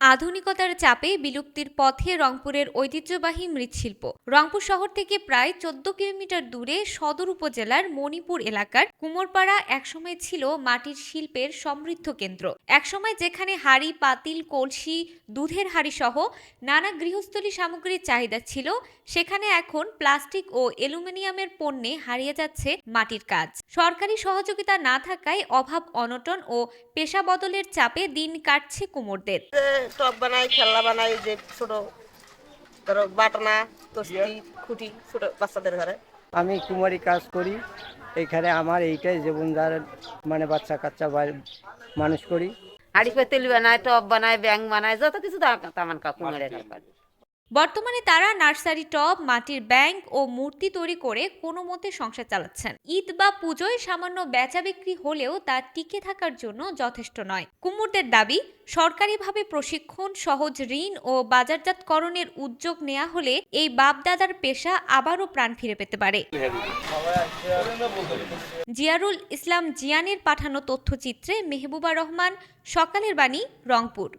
আধুনিকতার চাপে বিলুপ্তির পথে রংপুরের ঐতিহ্যবাহী মৃৎশিল্প। রংপুর শহর থেকে প্রায় চোদ্দ কিলোমিটার দূরে সদর উপজেলার মণিপুর এলাকার কুমোরপাড়া একসময় ছিল মাটির শিল্পের সমৃদ্ধ কেন্দ্র। একসময় যেখানে হাড়ি পাতিল কলসি দুধের হাড়ি সহ নানা গৃহস্থলী সামগ্রীর চাহিদা ছিল সেখানে এখন প্লাস্টিক ও অ্যালুমিনিয়ামের পণ্যে হারিয়ে যাচ্ছে মাটির কাজ। সরকারি সহযোগিতা না থাকায় অভাব অনটন ও পেশা বদলের চাপে দিন কাটছে কুমোরদের। টপ বানাই খেলনা বানাই যে ছোট ধরো বাটনা খুঁটি ছোট বাচ্চাদের ঘরে। আমি কুমারী কাজ করি। এখানে আমার এইটাই জীবনধার মানে বাচ্চা কাচ্চা বাইরে মানুষ করি। হাড়ি তেল বানায় টপ বানায় ব্যাং বানায় যত কিছু তামান কাকু মেরে বর্তমানে তারা নার্সারি টব, মাটির ব্যাংক ও মূর্তি তৈরি করে কোনো মতে সংসার চালাচ্ছেন। ঈদ বা পুজোয় সামান্য বেচা বিক্রি হলেও তা টিকে থাকার জন্য যথেষ্ট নয়। কুমুরদের দাবি, সরকারিভাবে প্রশিক্ষণ, সহজ ঋণ ও বাজারজাতকরণের উদ্যোগ নেওয়া হলে এই বাপদাদার পেশা আবারও প্রাণ ফিরে পেতে পারে। জিয়ারুল ইসলাম জিয়ানের পাঠানো তথ্যচিত্রে মেহবুবা রহমান, সকালের বাণী রংপুর।